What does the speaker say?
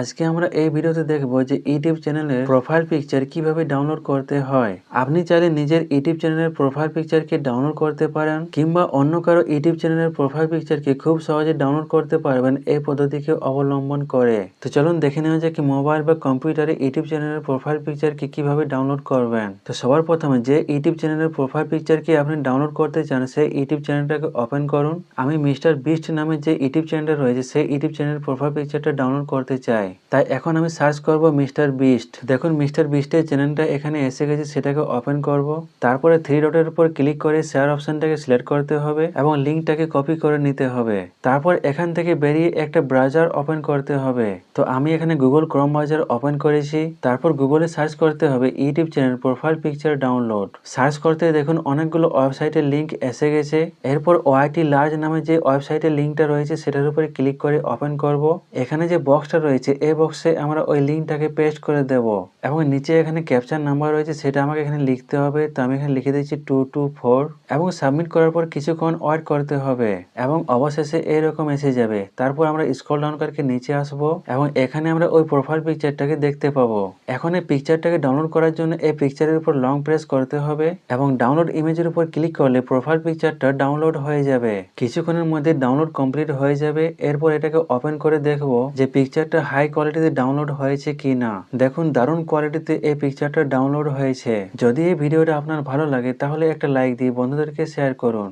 আজকে আমরা এই ভিডিওতে দেখব যে ইউটিউব চ্যানেলের প্রোফাইল পিকচার কীভাবে ডাউনলোড করতে হয়। আপনি চাইলে নিজের ইউটিউব চ্যানেলের প্রোফাইল পিকচারকে ডাউনলোড করতে পারেন, কিংবা অন্য কারও ইউটিউব চ্যানেলের প্রোফাইল পিকচারকে খুব সহজে ডাউনলোড করতে পারবেন এই পদ্ধতিকে অবলম্বন করে। তো চলুন দেখে নেওয়া যাক কি মোবাইল বা কম্পিউটারে ইউটিউব চ্যানেলের প্রোফাইল পিকচারকে কীভাবে ডাউনলোড করবেন। তো সবার প্রথমে যে ইউটিউব চ্যানেলের প্রোফাইল পিকচারকে আপনি ডাউনলোড করতে চান, সেই ইউটিউব চ্যানেলটাকে ওপেন করুন। আমি মিস্টার বিস্ট নামে যে ইউটিউব চ্যানেলটা রয়েছে, সেই ইউটিউব চ্যানেলের প্রোফাইল পিকচারটা ডাউনলোড করতে চাই। তাই এখন আমি সার্চ করব মিস্টার বিস্ট দেখুন মিস্টার বিস্টের চ্যানেলটা এখানে এসে গেছে, সেটাকে ওপেন করব। তারপরে থ্রি ডটের উপর ক্লিক করে শেয়ার অপশনটাকে সিলেক্ট করতে হবে এবং লিঙ্কটাকে কপি করে নিতে হবে। তারপর এখান থেকে বেরিয়ে একটা ব্রাউজার ওপেন করতে হবে। তো আমি এখানে গুগল ক্রম ব্রাউজার ওপেন করেছি। তারপর গুগলে সার্চ করতে হবে YouTube channel profile picture download search করতে দেখুন অনেকগুলো ওয়েবসাইটের লিঙ্ক এসে গেছে। এরপর ওআইটি লার্জ নামে যে ওয়েবসাইটের লিঙ্কটা রয়েছে, সেটার উপরে ক্লিক করে ওপেন করব। এখানে যে বক্সটা রয়েছে এই বক্সে আমরা ওই লিঙ্কটাকে পেস্ট করে দেব। এবং নিচে এখানে ক্যাপচার নাম্বার রয়েছে, সেটা আমাকে এখানে লিখতে হবে। তো আমি এখানে লিখে দিচ্ছি টু টু ফোর এবং সাবমিট করার পর কিছুক্ষণ ওয়েট করতে হবে। এবং অবশেষে এরকম এসে যাবে। তারপর আমরা স্ক্রল ডাউন করে নিচে আসব। এবং এখানে আমরা ওই প্রোফাইল পিকচারটাকে দেখতে পাবো। এখন এই পিকচারটাকে ডাউনলোড করার জন্য এই পিকচারের উপর লং প্রেস করতে হবে। এবং ডাউনলোড ইমেজের উপর ক্লিক করলে প্রোফাইল পিকচারটা ডাউনলোড হয়ে যাবে। কিছুক্ষণের মধ্যে ডাউনলোড কমপ্লিট হয়ে যাবে। এরপর এটাকে ওপেন করে দেখব যে পিকচারটা হাই কোয়ালিটিতে ডাউনলোড হয়েছে কি না দেখুন, দারুণ কোয়ালিটিতে এই পিকচারটা ডাউনলোড হয়েছে। যদি এই ভিডিওটা আপনার ভালো লাগে, তাহলে একটা লাইক দিয়ে বন্ধুদেরকে শেয়ার করুন।